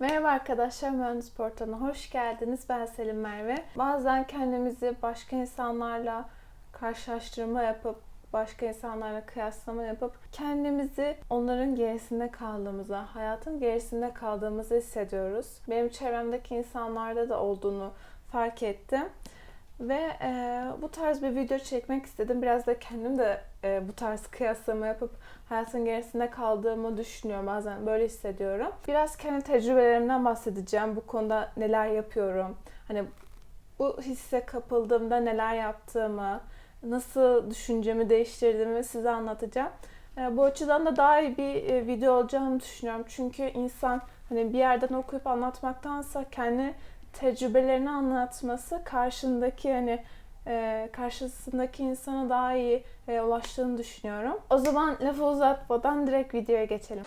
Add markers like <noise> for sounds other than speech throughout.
Merhaba arkadaşlar, Mühendis Portalı'na hoş geldiniz. Ben Selim Merve. Bazen kendimizi başka insanlarla karşılaştırma yapıp, başka insanlarla kıyaslama yapıp kendimizi onların gerisinde kaldığımıza, hayatın gerisinde kaldığımızı hissediyoruz. Benim çevremdeki insanlarda da olduğunu fark ettim. Ve e, bu tarz bir video çekmek istedim. Biraz da kendim de e, bu tarz kıyaslama yapıp hayatın gerisinde kaldığımı düşünüyorum. Bazen böyle hissediyorum. Biraz kendi tecrübelerimden bahsedeceğim. Bu konuda neler yapıyorum. Hani bu hisse kapıldığımda neler yaptığımı, nasıl düşüncemi değiştirdiğimi size anlatacağım. E, bu açıdan da daha iyi bir e, video olacağını düşünüyorum. Çünkü insan hani bir yerden okuyup anlatmaktansa kendi tecrübelerini anlatması karşındaki hani e, karşısındaki insana daha iyi e, ulaştığını düşünüyorum. O zaman lafı uzatmadan direkt videoya geçelim.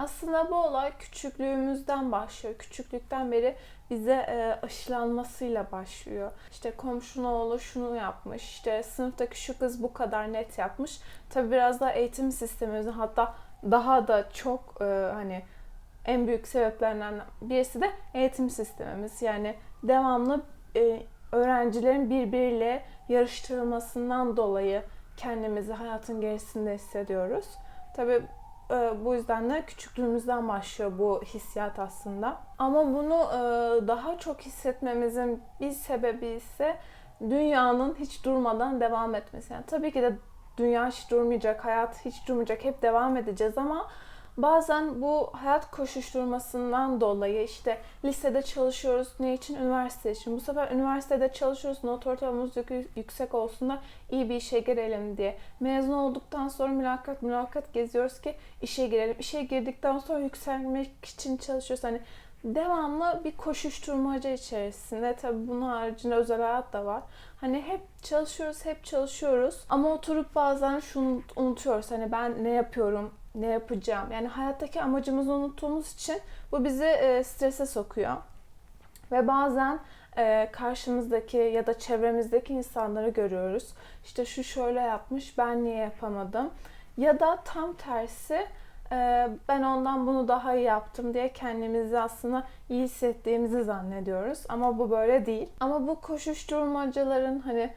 Aslında bu olay küçüklüğümüzden başlıyor. Küçüklükten beri bize e, aşılanmasıyla başlıyor. İşte komşunun oğlu şunu yapmış, işte sınıftaki şu kız bu kadar net yapmış. Tabi biraz da eğitim sistemimizin hatta daha da çok e, hani en büyük sebeplerinden birisi de eğitim sistemimiz. Yani devamlı e, öğrencilerin birbiriyle yarıştırılmasından dolayı kendimizi hayatın gerisinde hissediyoruz. Tabii e, bu yüzden de küçüklüğümüzden başlıyor bu hissiyat aslında. Ama bunu e, daha çok hissetmemizin bir sebebi ise dünyanın hiç durmadan devam etmesi. Yani tabii ki de dünya hiç durmayacak, hayat hiç durmayacak, hep devam edeceğiz ama bazen bu hayat koşuşturmasından dolayı işte lisede çalışıyoruz ne için? Üniversite için. Bu sefer üniversitede çalışıyoruz not ortalamamız yüksek olsun da iyi bir işe girelim diye. Mezun olduktan sonra mülakat mülakat geziyoruz ki işe girelim. İşe girdikten sonra yükselmek için çalışıyoruz. Hani devamlı bir koşuşturmaca içerisinde. Tabii bunun haricinde özel hayat da var. Hani hep çalışıyoruz, hep çalışıyoruz. Ama oturup bazen şunu unutuyoruz. Hani ben ne yapıyorum, ne yapacağım. Yani hayattaki amacımızı unuttuğumuz için bu bizi e, strese sokuyor. Ve bazen e, karşımızdaki ya da çevremizdeki insanları görüyoruz. İşte şu şöyle yapmış, ben niye yapamadım? Ya da tam tersi e, ben ondan bunu daha iyi yaptım diye kendimizi aslında iyi hissettiğimizi zannediyoruz. Ama bu böyle değil. Ama bu koşuşturmacaların hani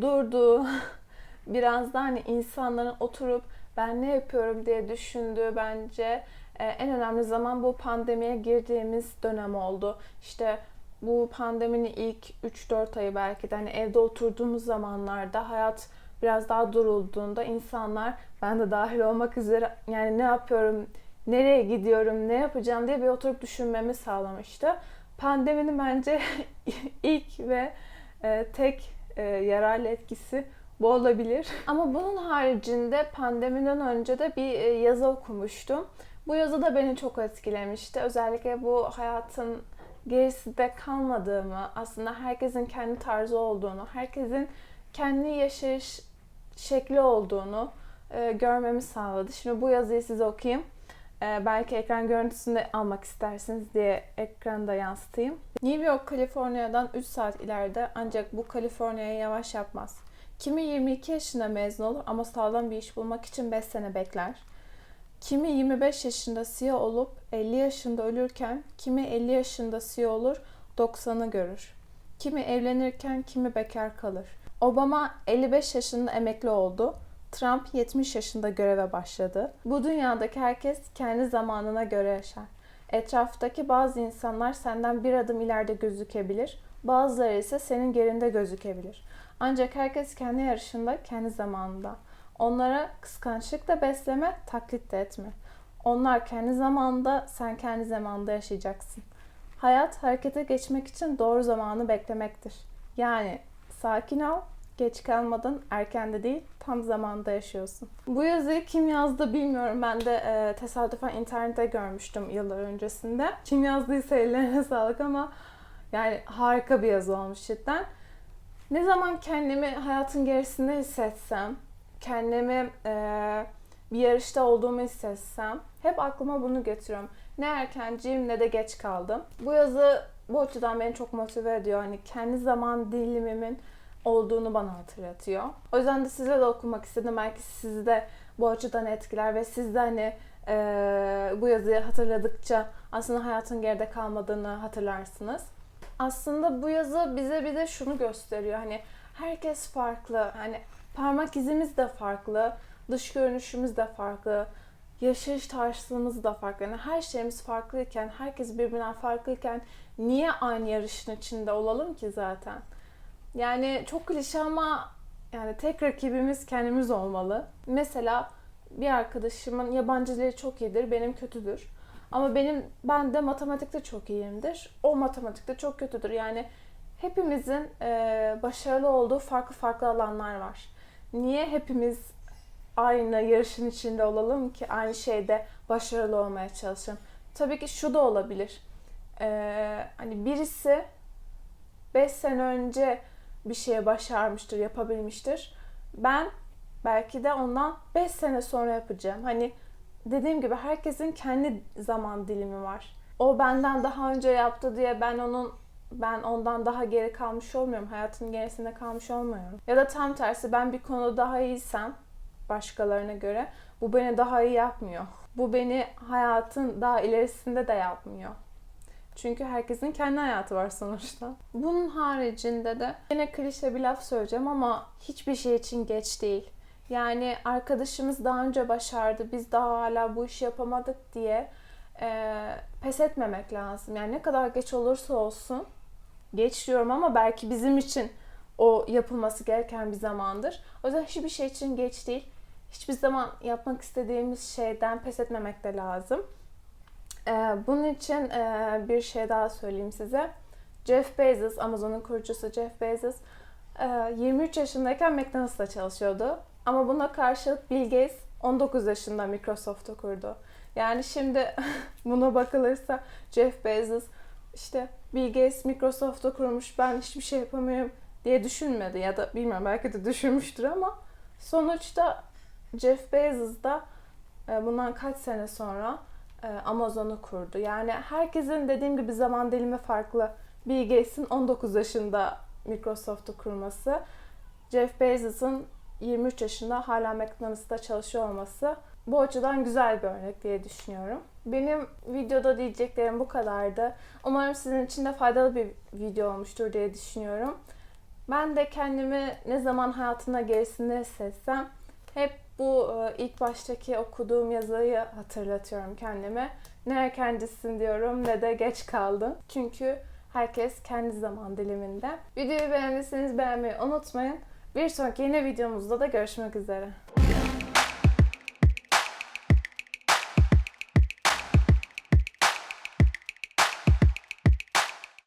durduğu <laughs> biraz da hani insanların oturup ben ne yapıyorum diye düşündüğü bence e, en önemli zaman bu pandemiye girdiğimiz dönem oldu. İşte bu pandeminin ilk 3-4 ayı belki de hani evde oturduğumuz zamanlarda hayat biraz daha durulduğunda insanlar ben de dahil olmak üzere yani ne yapıyorum, nereye gidiyorum, ne yapacağım diye bir oturup düşünmemi sağlamıştı. Pandeminin bence <laughs> ilk ve e, tek e, yararlı etkisi bu olabilir. <laughs> Ama bunun haricinde pandemiden önce de bir e, yazı okumuştum. Bu yazı da beni çok etkilemişti. Özellikle bu hayatın gerisinde kalmadığımı, aslında herkesin kendi tarzı olduğunu, herkesin kendi yaşayış şekli olduğunu e, görmemi sağladı. Şimdi bu yazıyı size okuyayım. E, belki ekran görüntüsünü almak istersiniz diye ekranda yansıtayım. New York, Kaliforniya'dan 3 saat ileride ancak bu Kaliforniya'ya yavaş yapmaz. Kimi 22 yaşında mezun olur ama sağlam bir iş bulmak için 5 sene bekler. Kimi 25 yaşında CEO olup 50 yaşında ölürken, kimi 50 yaşında CEO olur 90'ı görür. Kimi evlenirken, kimi bekar kalır. Obama 55 yaşında emekli oldu. Trump 70 yaşında göreve başladı. Bu dünyadaki herkes kendi zamanına göre yaşar. Etraftaki bazı insanlar senden bir adım ileride gözükebilir, bazıları ise senin gerinde gözükebilir. Ancak herkes kendi yarışında, kendi zamanında. Onlara kıskançlık da besleme, taklit de etme. Onlar kendi zamanında, sen kendi zamanında yaşayacaksın. Hayat harekete geçmek için doğru zamanı beklemektir. Yani sakin ol, geç kalmadan, erken de değil, tam zamanda yaşıyorsun. Bu yazıyı kim yazdı bilmiyorum. Ben de e, tesadüfen internette görmüştüm yıllar öncesinde. Kim yazdıysa ellerine <laughs> sağlık ama yani harika bir yazı olmuş cidden. Ne zaman kendimi hayatın gerisinde hissetsem, kendimi e, bir yarışta olduğumu hissetsem hep aklıma bunu getiriyorum. Ne erkenciyim ne de geç kaldım. Bu yazı bu açıdan beni çok motive ediyor. Hani kendi zaman dilimimin olduğunu bana hatırlatıyor. O yüzden de size de okumak istedim. Belki sizi de bu açıdan etkiler ve siz de hani eee, bu yazıyı hatırladıkça aslında hayatın geride kalmadığını hatırlarsınız. Aslında bu yazı bize bir de şunu gösteriyor. Hani herkes farklı. Hani parmak izimiz de farklı. Dış görünüşümüz de farklı. Yaşayış tarzımız da farklı. Yani her şeyimiz farklıyken, herkes birbirinden farklıyken niye aynı yarışın içinde olalım ki zaten? Yani çok klişe ama yani tek rakibimiz kendimiz olmalı. Mesela bir arkadaşımın yabancı dili çok iyidir, benim kötüdür. Ama benim ben de matematikte çok iyiyimdir. O matematikte çok kötüdür. Yani hepimizin eee, başarılı olduğu farklı farklı alanlar var. Niye hepimiz aynı yarışın içinde olalım ki aynı şeyde başarılı olmaya çalışalım? Tabii ki şu da olabilir. Eee, hani birisi 5 sene önce bir şeye başarmıştır, yapabilmiştir. Ben belki de ondan 5 sene sonra yapacağım. Hani dediğim gibi herkesin kendi zaman dilimi var. O benden daha önce yaptı diye ben onun ben ondan daha geri kalmış olmuyorum. Hayatın gerisinde kalmış olmuyorum. Ya da tam tersi ben bir konuda daha iyiysem başkalarına göre bu beni daha iyi yapmıyor. Bu beni hayatın daha ilerisinde de yapmıyor. Çünkü herkesin kendi hayatı var sonuçta. Bunun haricinde de yine klişe bir laf söyleyeceğim ama hiçbir şey için geç değil. Yani arkadaşımız daha önce başardı, biz daha hala bu işi yapamadık diye eee, pes etmemek lazım. Yani ne kadar geç olursa olsun, geç diyorum ama belki bizim için o yapılması gereken bir zamandır. O yüzden hiçbir şey için geç değil. Hiçbir zaman yapmak istediğimiz şeyden pes etmemek de lazım. Ee, bunun için e, bir şey daha söyleyeyim size. Jeff Bezos, Amazon'un kurucusu Jeff Bezos, e, 23 yaşındayken McDonald's'ta çalışıyordu. Ama buna karşılık Bill Gates 19 yaşında Microsoft'u kurdu. Yani şimdi <laughs> buna bakılırsa Jeff Bezos işte Bill Gates Microsoft'u kurmuş ben hiçbir şey yapamıyorum diye düşünmedi ya da bilmiyorum belki de düşünmüştür ama sonuçta Jeff Bezos da e, bundan kaç sene sonra e, Amazon'u kurdu. Yani herkesin dediğim gibi zaman dilimi farklı. Bill Gates'in 19 yaşında Microsoft'u kurması, Jeff Bezos'un 23 yaşında hala McDonald's'ta çalışıyor olması bu açıdan güzel bir örnek diye düşünüyorum. Benim videoda diyeceklerim bu kadardı. Umarım sizin için de faydalı bir video olmuştur diye düşünüyorum. Ben de kendimi ne zaman hayatımda gerisinde hissetsem hep bu e, ilk baştaki okuduğum yazıyı hatırlatıyorum kendime. Ne erkencisin diyorum ne de geç kaldın. Çünkü herkes kendi zaman diliminde. Videoyu beğendiyseniz beğenmeyi unutmayın. Bir sonraki yeni videomuzda da görüşmek üzere.